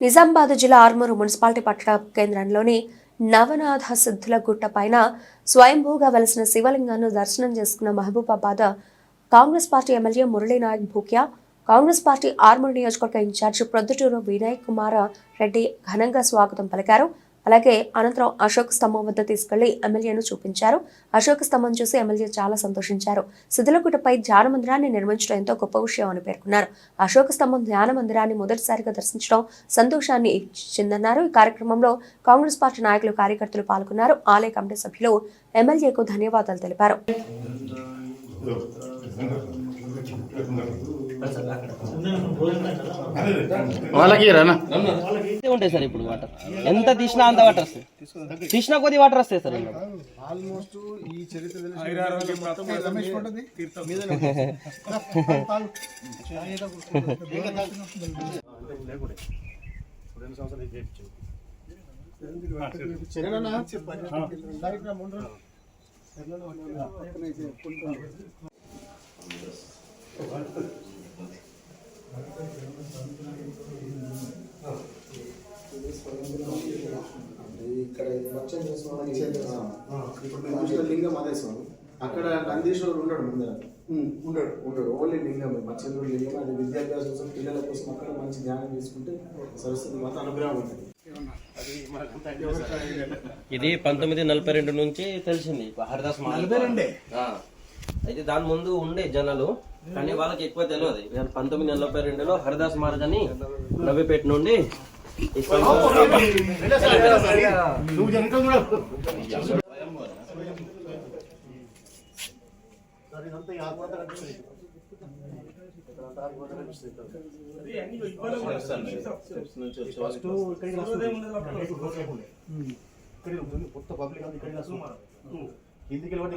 నిజామాబాద్ జిల్లా ఆర్మూరు మున్సిపాలిటీ పట్టణ కేంద్రంలోని నవనాథ సిద్ధుల గుట్ట పైన స్వయంభూగా వెలసిన శివలింగాన్ని దర్శనం చేసుకున్న Mahabubabad Congress party MLA Murali Nayak Bhukya Congress party Armoor నియోజకవర్గ ఇన్ఛార్జి ప్రొద్దుటూరు వినయ్ కుమార్ రెడ్డి ఘనంగా స్వాగతం పలికారు. అలాగే అనంతరం అశోక్ స్తంభం వద్ద తీసుకెళ్ళి ఎమ్మెల్యేను చూపించారు. అశోక్ స్తంభం చూసి ఎమ్మెల్యే చాలా సంతోషించారు. సిద్ధులగుట్టపై ధ్యాన మందిరాన్ని నిర్మించడం ఎంతో గొప్ప విషయం అని పేర్కొన్నారు. అశోక స్తంభం ధ్యాన మందిరాన్ని మొదటిసారిగా దర్శించడం సంతోషాన్ని ఇచ్చిందన్నారు ఈ కార్యక్రమంలో కాంగ్రెస్ పార్టీ నాయకులు కార్యకర్తలు పాల్గొన్నారు. ఆలయ కమిటీ సభ్యులు ఎమ్మెల్యేకు ధన్యవాదాలు తెలిపారు. వాళ్ళకి ఉంటాయి సార్ ఇప్పుడు వాటర్ ఎంత తీసినా అంత వాటర్ వస్తాయి. తీసినా కొద్ది వాటర్ వస్తాయి సార్. ఆల్మోస్ట్ ఈ చరిత్ర తెలిసిన స్వామి ఇప్పుడు మేము చూసిన లింగం అదే స్వామి అక్కడ నందీశ్వరుడు ఉండడు ముందర. ఉండడు ఉండడు ఓన్లీ లింగం మత్స్యంద్రుడు లింగం అది విద్యాభ్యాసం కోసం పిల్లల కోసం అక్కడ మంచి ధ్యానం చేసుకుంటే సరస్వతి మాత అనుగ్రహం ఉంటుంది. ఇది పంతొమ్మిది నలభై రెండు నుంచి తెలిసింది. హరిదాస్ నలభై రెండే? అయితే దాని ముందు ఉండే జనాలు కానీ వాళ్ళకి ఎక్కువ తెలియదు. పంతొమ్మిది నలభై రెండులో హరిదాస్ మహారాజ్ అని నవ్విపేట నుండి ఫస్ట్ ఈ కొత్త పబ్లిక్ అంతా ఇక్కడ హిందీకి వెళ్ళి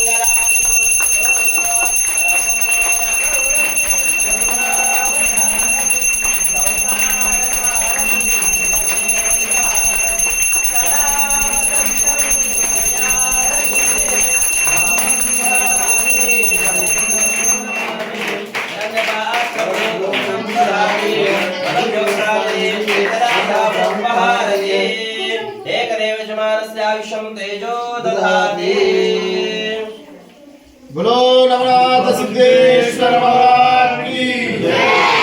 आयुषम तेजो दधाति बोलो नवनाथ सिद्धेश्वर महाराज की जय